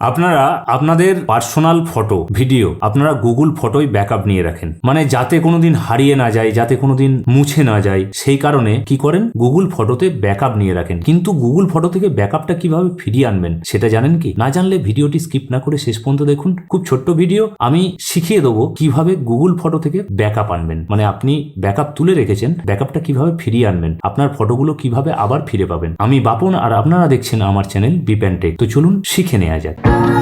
আপনারা আপনাদের personal photo, video আপনারা গুগল ফটোয় ব্যাকআপ নিয়ে রাখেন। মানে যাতে কোনোদিন হারিয়ে না যায়, যাতে কোনোদিন মুছে না যায়, সেই কারণে কি করেন? গুগল ফটোতে ব্যাকআপ নিয়ে রাখেন। কিন্তু গুগল ফটো থেকে ব্যাকআপটা কীভাবে ফিরিয়ে আনবেন, সেটা জানেন কি? না জানলে ভিডিওটি স্কিপ না করে শেষ পর্যন্ত দেখুন। খুব ছোট্ট ভিডিও। আমি শিখিয়ে দেবো কীভাবে গুগল ফটো থেকে ব্যাকআপ আনবেন। মানে আপনি ব্যাকআপ তুলে রেখেছেন, ব্যাকআপটা কীভাবে ফিরিয়ে আনবেন, আপনার ফটোগুলো কীভাবে আবার ফিরে পাবেন। আমি বাপন আর আপনারা দেখছেন আমার চ্যানেল বিপ্যান্টেক তো চলুন শিখে নেওয়া যাক। Thank you.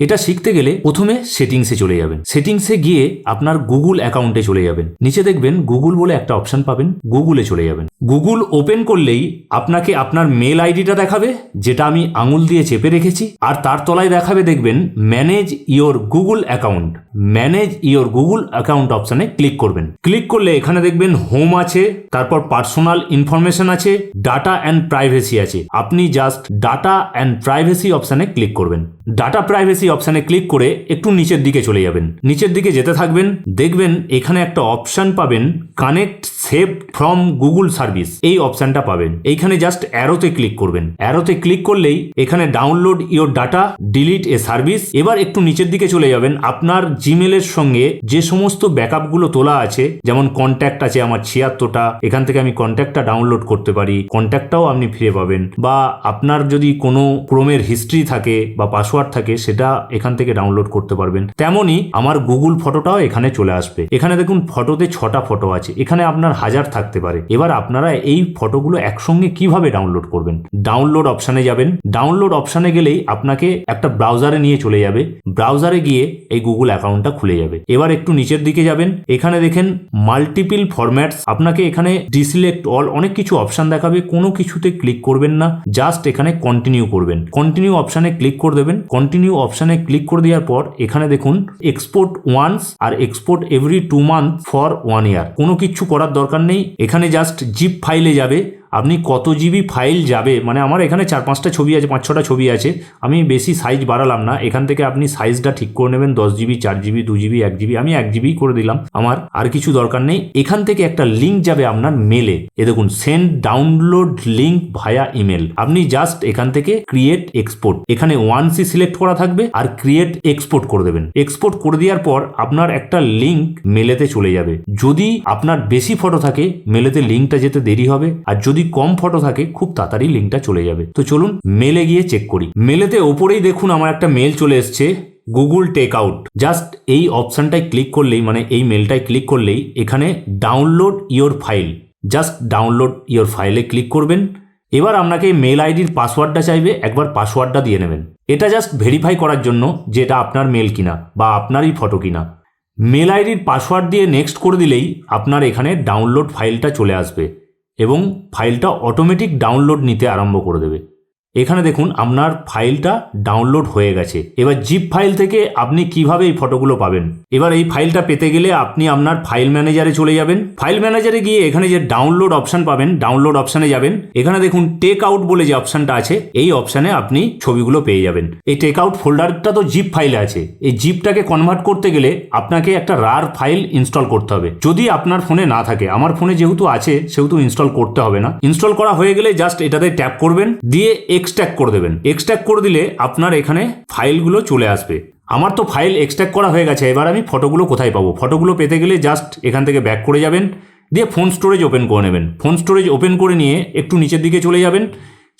এটা শিখতে গেলে প্রথমে সেটিংসে চলে যাবেন। সেটিংসে গিয়ে আপনার গুগল অ্যাকাউন্টে চলে যাবেন। নিচে দেখবেন গুগল বলে একটা অপশন পাবেন, গুগলে চলে যাবেন। গুগল ওপেন করলেই আপনাকে আপনার মেল আইডিটা দেখাবে, যেটা আমি আঙুল দিয়ে চেপে রেখেছি, আর তার তলায় দেখাবে দেখবেন, manage your Google account. Manage your Google account অপশনে ক্লিক করবেন। ক্লিক করলে এখানে দেখবেন হোম আছে, তারপর পার্সোনাল ইনফরমেশন আছে, ডাটা অ্যান্ড প্রাইভেসি আছে। আপনি জাস্ট ডাটা অ্যান্ড প্রাইভেসি অপশানে ক্লিক করবেন। ডাটা প্রাইভেসি অপশনে ক্লিক করে একটু নিচের দিকে চলে যাবেন। নিচের দিকে যেতে থাকবেন, দেখবেন এখানে একটা অপশান পাবেন connect save from Google service এই অপশানটা পাবেন। এইখানে জাস্ট অ্যারোতে ক্লিক করবেন। অ্যারোতে ক্লিক করলেই এখানে download your data delete a service এবার একটু নিচের দিকে চলে যাবেন। আপনার জিমেলের সঙ্গে যে সমস্ত ব্যাকআপগুলো তোলা আছে, যেমন কন্ট্যাক্ট আছে আমার ছিয়াত্তরটা, এখান থেকে আমি কন্ট্যাক্টটা ডাউনলোড করতে পারি কন্ট্যাক্টটাও আপনি ফিরে পাবেন। বা আপনার যদি কোনো ক্রোমের হিস্ট্রি থাকে বা পাসওয়ার্ড থাকে, সেটা এখান থেকে ডাউনলোড করতে পারবেন। তেমনই আমার গুগল ফটোটাও এখানে চলে আসবে। এখানে দেখুন ফটোতে ছটা ফটো আছে। এখানে আপনার হাজার থাকতে পারে। এবার আপনারা এই ফটোগুলো একসঙ্গে কীভাবে ডাউনলোড করবেন? ডাউনলোড অপশানে যাবেন। ডাউনলোড অপশানে গেলেই আপনাকে একটা ব্রাউজারে নিয়ে চলে যাবে। ব্রাউজারে গিয়ে এই গুগল অ্যাকাউন্টটা খুলে যাবে। এবার একটু নিচের দিকে যাবেন। এখানে দেখেন মাল্টিপল ফরম্যাটস আপনাকে এখানে ডিসিলেক্ট অল অনেক কিছু অপশান দেখাবে। কোনো কিছুতে ক্লিক করবেন না। জাস্ট এখানে কন্টিনিউ করবেন। কন্টিনিউ অপশানে ক্লিক করে দেবেন। কন্টিনিউ অপশানে ক্লিক করে দেওয়ার পর এখানে দেখুন export once R export every two month for one year কোনো কিছু করার দরকার নেই। এখানে জাস্ট জিপ ফাইলে যাবে। আপনি কত জিবি ফাইল যাবে? মানে আমার এখানে চার, পাঁচটা ছবি আছে, পাঁচ, ছটা ছবি আছে। আমি বেশি সাইজ বাড়ালাম না। এখান থেকে আপনি সাইজটা ঠিক করে নেবেন। দশ জিবি চার জিবি দু জিবি এক জিবি আমি এক জিবি করে দিলাম আমার। আর কিছু দরকার নেই। এখান থেকে একটা লিঙ্ক যাবে আপনার মেলে এ। দেখুন send download link via email আপনি জাস্ট এখান থেকে ক্রিয়েট এক্সপোর্ট এখানে ওয়ান সি সিলেক্ট করা থাকবে আর ক্রিয়েট এক্সপোর্ট করে দেবেন। এক্সপোর্ট করে দেওয়ার পর আপনার একটা লিঙ্ক মেলেতে চলে যাবে। যদি আপনার বেশি ফটো থাকে মেলেতে লিঙ্কটা যেতে দেরি হবে। আর যদি কম ফটো থাকে, খুব তাড়াতাড়ি লিঙ্কটা চলে যাবে। তো চলুন মেলে গিয়ে চেক করি। মেলেতে ওপরেই দেখুন আমার একটা মেল চলে এসছে গুগল টেক আউট জাস্ট এই অপশানটায় ক্লিক করলেই মানে এই মেলটায় ক্লিক করলেই এখানে download your file just download your ফাইলে ক্লিক করবেন। এবার আপনাকে মেল আইডির পাসওয়ার্ডটা চাইবে, একবার পাসওয়ার্ডটা দিয়ে নেবেন। এটা জাস্ট ভেরিফাই করার জন্য যে এটা আপনার মেল কিনা বা আপনারই ফটো কিনা। মেল আইডির পাসওয়ার্ড দিয়ে নেক্সট করে দিলেই আপনার এখানে ডাউনলোড ফাইলটা চলে আসবে। এবং ফাইলটা অটোমেটিক ডাউনলোড নিতে আরম্ভ করে দেবে। এখানে দেখুন আপনার ফাইলটা ডাউনলোড হয়ে গেছে। এবার জিপ ফাইল থেকে আপনি কীভাবে এই ফটোগুলো পাবেন? এবার এই ফাইলটা পেতে গেলে আপনি আপনার ফাইল ম্যানেজারে চলে যাবেন। ফাইল ম্যানেজারে গিয়ে এখানে যে ডাউনলোড অপশন পাবেন ডাউনলোড অপশানে যাবেন। এখানে দেখুন টেক আউট বলে যে অপশানটা আছে, এই অপশানে আপনি ছবিগুলো পেয়ে যাবেন। এই টেক আউট ফোল্ডারটা তো জিপ ফাইলে আছে। এই জিপটাকে কনভার্ট করতে গেলে আপনাকে একটা রার ফাইল ইনস্টল করতে হবে। যদি আপনার ফোনে না থাকে, আমার ফোনে যেহেতু আছে, সেহেতু ইনস্টল করতে হবে না। ইনস্টল করা হয়ে গেলে জাস্ট এটাতে ট্যাপ করবেন। দিয়ে এক্সট্র্যাক্ট করে দেবেন। এক্সট্র্যাক্ট করে দিলে আপনার এখানে ফাইলগুলো চলে আসবে। আমার তো ফাইল এক্সট্র্যাক্ট করা হয়ে গেছে, এবার আমি ফটোগুলো কোথায় পাবো? ফটোগুলো পেতে গেলে জাস্ট এখান থেকে ব্যাক করে যাবেন, দিয়ে ফোন স্টোরেজ ওপেন করে নেবেন। ফোন স্টোরেজ ওপেন করে নিয়ে একটু নিচের দিকে চলে যাবেন,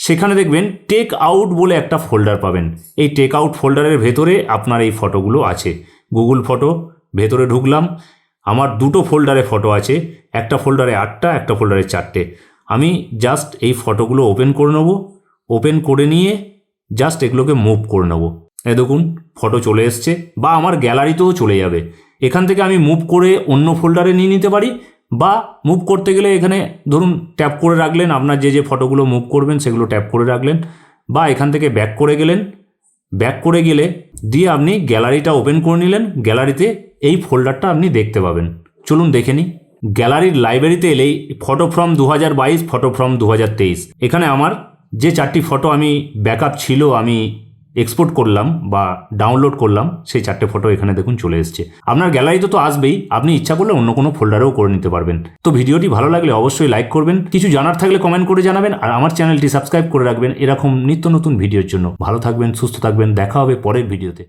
সেখানে দেখবেন টেক আউট বলে একটা ফোল্ডার পাবেন। এই টেক আউট ফোল্ডারের ভেতরে আপনার এই ফটোগুলো আছে। গুগল ফটো ভেতরে ঢুকলাম, আমার দুটো ফোল্ডারে ফটো আছে, একটা ফোল্ডারে আটটা, একটা ফোল্ডারে চারটে। আমি জাস্ট এই ফটোগুলো ওপেন করে নেব ওপেন করে নিয়ে জাস্ট এগুলোকে মুভ করে নেব। এই দেখুন ফটো চলে এসছে, বা আমার গ্যালারিতেও চলে যাবে। এখান থেকে আমি মুভ করে অন্য ফোল্ডারে নিয়ে নিতে পারি, বা মুভ করতে গেলে এখানে ধরুন ট্যাপ করে রাখলেন, আপনার যে যে ফটোগুলো মুভ করবেন সেগুলো ট্যাপ করে রাখলেন, বা এখান থেকে ব্যাক করে গেলেন। ব্যাক করে গেলে দিয়ে আপনি গ্যালারিটা ওপেন করে নিলেন গ্যালারিতে এই ফোল্ডারটা আপনি দেখতে পাবেন। চলুন দেখে নিই। গ্যালারির লাইব্রেরিতে এলেই ফটো ফ্রম দু হাজার বাইশ ফটো ফ্রম দু হাজার তেইশ। এখানে আমার যে চারটি ফটো আমি ব্যাকআপ ছিল, আমি এক্সপোর্ট করলাম বা ডাউনলোড করলাম, সেই চারটে ফটো এখানে দেখুন চলে এসছে। আপনার গ্যালারিতে তো আসবেই, আপনি ইচ্ছা করলে অন্য কোনো ফোল্ডারেও করে নিতে পারবেন। তো ভিডিওটি ভালো লাগলে অবশ্যই লাইক করবেন, কিছু জানার থাকলে কমেন্ট করে জানাবেন, আর আমার চ্যানেলটি সাবস্ক্রাইব করে রাখবেন, এরকম নিত্য নতুন ভিডিওর জন্য। ভালো থাকবেন, সুস্থ থাকবেন, দেখা হবে পরের ভিডিওতে